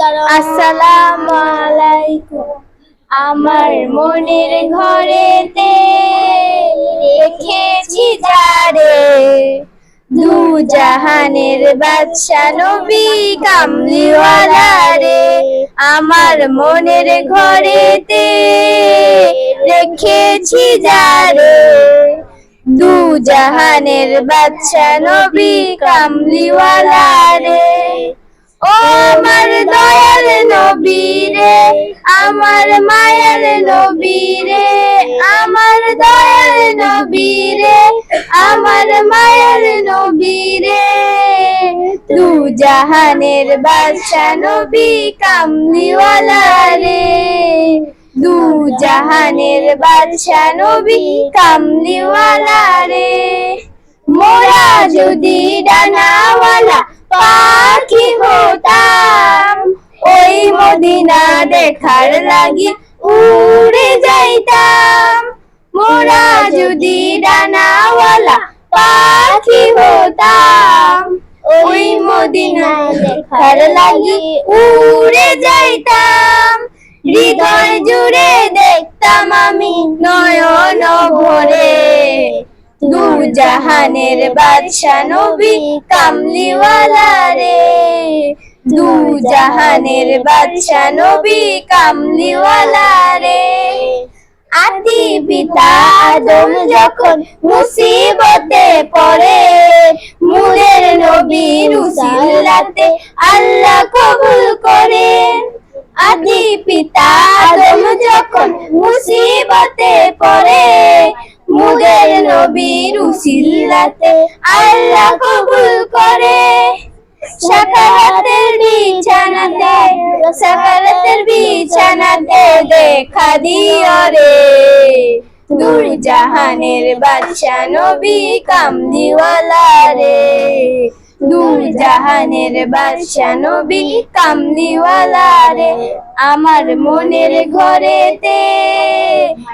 আসসালামু আলাইকুম। আমার মনের ঘরেতে রেখেছি যারে। দু জাহানের বাদশা নবী কামলিওয়ালা রে আমার মনের ঘরেতে রেখেছি যারে। দু জাহানের বাদশা নবী কামলিওয়ালা রে নবী রে আমার মায়ের নবী রে আমার দয়াল নবী রে আমার মায়ের নবী রে তু জাহানের বাদশা নবী কামলিওয়ালা রে। দু জাহানের বাদশা নবী কামলিওয়ালা রে। মোরা যদি ডানাওয়ালা পাখি হতাম ওই মদিনা দেখার লাগি উড়ে যাইতাম। মোরা যদি ডানাওয়ালা পাখি হতাম, ওই মদিনা দেখার লাগি উড়ে যাইতাম। হৃদয় জুড়ে দেখতাম আমি নয়ন ভরে। দু জাহানের বাদশা নবী কামলিওয়ালা রে দু জাহানের বাদশা নবী কামলিওয়ালা রে। আদি পিতা আদম যখন মুসিবতে পড়ে মুদের নবীর উসিলাতে আল্লাহ কবুল করে। আদি পিতা আদম যখন মুসিবতে পড়ে মুদের নবীর উসিলাতে আল্লাহ কবুল করে। সাকারাতের বিছানাতে সাকারাতের বিছানাতে দেখা দিও রে। দূর জাহানের বাদশা নবী কামদিওয়ালা রে। দূর জাহানের বাদশা নবী কামলিওয়ালা রে। আমার মনের ঘরেতে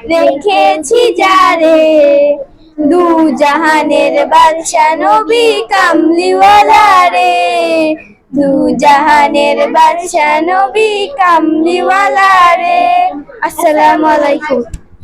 রেখেছি যারে দু জাহানের বাদশা নবী কামলিওয়ালা রে দু জাহানের বাদশা নবী কামলিওয়ালা রে আসসালামু আলাইকুম।